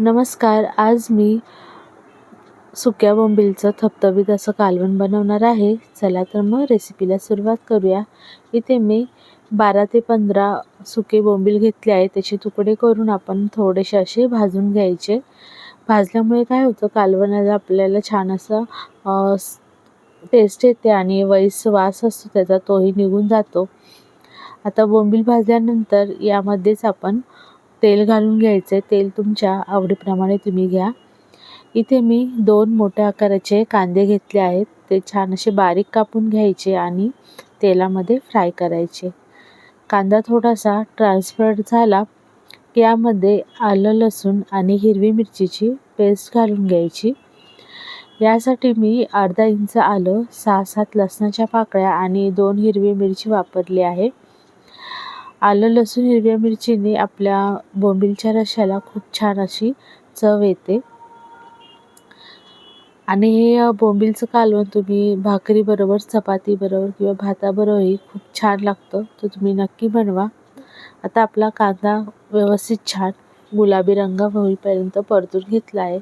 नमस्कार आज मी सुक्या बोंबिलचं थपथपीत असं कालवण बनवणार आहे. चला तर मग रेसिपीला सुरुवात करूया. इथे मी बारा ते पंधरा सुके बोंबील घेतले आहे त्याचे तुकडे करून आपण थोडेसे असे भाजून घ्यायचे. भाजल्यामुळे काय होतं कालवणाला आपल्याला छान असं टेस्ट येते आणि वैस वास असतो त्याचा तोही निघून जातो. आता बोंबील भाजल्यानंतर यामध्येच आपण तेल घालून घ्यायचे. तेल तुमच्या आवडीप्रमाणे तुम्ही घ्या. इथे मी दोन मोठ्या आकाराचे कांदे घेतले आहेत. ते छान असे बारीक कापून घ्यायचे आणि तेलामध्ये फ्राय करायचे. कांदा थोडासा ट्रान्सफर झाला. की यामध्ये आलं लसूण आणि हिरवी मिरचीची पेस्ट घालून घ्यायची. यासाठी मी अर्धा इंच आलं सहा सात लसणाच्या पाकळ्या आणि दोन हिरवी मिरची वापरली आहे. आलं लसूण हिरव्या मिरचीने आपल्या बोंबिलच्या रश्याला खूप छान अशी चव येते. आणि हे बोंबिलचं कालवण तुम्ही भाकरीबरोबर चपातीबरोबर किंवा भाताबरोबरही खूप छान लागतं. तर तुम्ही नक्की बनवा. आता आपला कांदा व्यवस्थित छान गुलाबी रंग होईपर्यंत परतून घेतला आहे.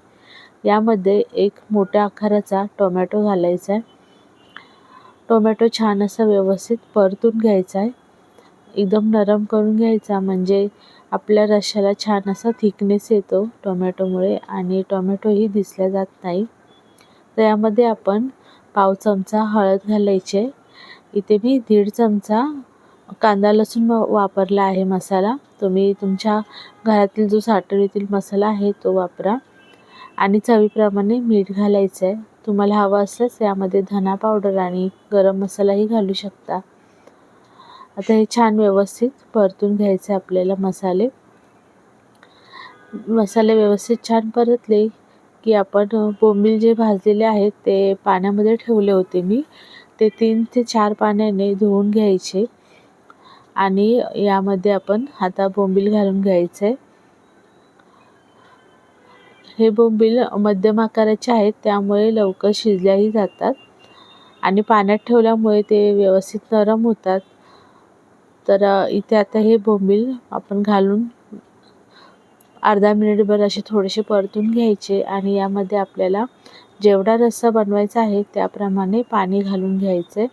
यामध्ये एक मोठ्या आकाराचा टोमॅटो घालायचा आहे. टोमॅटो छान असा व्यवस्थित परतून घ्यायचा आहे. एकदम नरम करून घ्यायचा. म्हणजे आपल्या रश्श्याला छान असा थिकनेस येतो टोमॅटोमुळे आणि टोमॅटोही दिसल्या जात नाही. तर यामध्ये आपण पाव चमचा हळद घालायचे. इथे मी दीड चमचा कांदा लसूण वापरला आहे मसाला. तुम्ही तुमच्या घरातील जो साठवणीतील मसाला आहे तो वापरा. आणि चवीप्रमाणे मीठ घालायचं आहे तुम्हाला हवं असल्यास यामध्ये धना पावडर आणि गरम मसालाही घालू शकता. आता हे छान व्यवस्थित परतून घ्यायचे आपल्याला मसाले. मसाले व्यवस्थित छान परतले की आपण बोंबील जे भाजलेले आहेत ते पाण्यामध्ये ठेवले होते मी. ते तीन ते चार पाण्याने धुवून घ्यायचे. आणि यामध्ये आपण आता बोंबील घालून घ्यायचे हे बोंबील मध्यम आकाराचे आहेत त्यामुळे लवकर शिजल्याही जातात. आणि पाण्यात ठेवल्यामुळे ते व्यवस्थित नरम होतात. तर इथे आता हे बोंबील आपण घालून अर्धा मिनिटभर असे थोडेसे परतून घ्यायचे आणि यामध्ये आपल्याला जेवढा रस्सा बनवायचा आहे त्याप्रमाणे पाणी घालून घ्यायचे.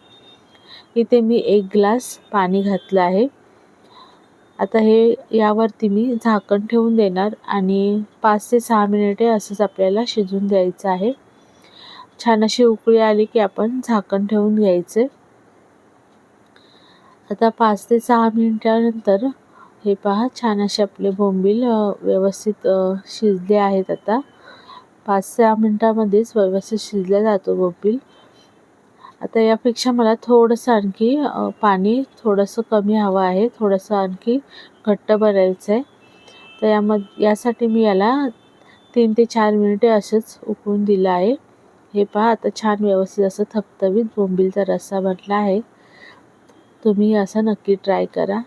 इथे मी एक ग्लास पाणी घातलं आहे. आता हे यावरती मी झाकण ठेवून देणार आणि पाच ते सहा मिनिटे असंच आपल्याला शिजून द्यायचं आहे. छान अशी उकळी आली की आपण झाकण ठेवून घ्यायचे. आता पाच ते सहा मिनिटानंतर हे पहा छान असे आपले बोंबील व्यवस्थित शिजले आहेत आता. पाच सहा मिनटामध्येच व्यवस्थित शिजला जातो बोंबील. आता यापेक्षा मला थोडंसं आणखी पाणी थोडंसं कमी हवं आहे. थोडंसं आणखी घट्ट बनायचं आहे तर यामध्ये यासाठी मी याला तीन ते चार मिनिटे असंच उकळून दिलं आहे. हे पहा आता छान व्यवस्थित असं थपथपीत बोंबीलचा रस्सा बनला आहे. तुम्ही असं नक्की ट्राय करा.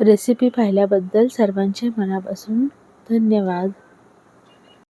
रेसिपी पाहिल्याबद्दल सर्वांचे मनापासून धन्यवाद.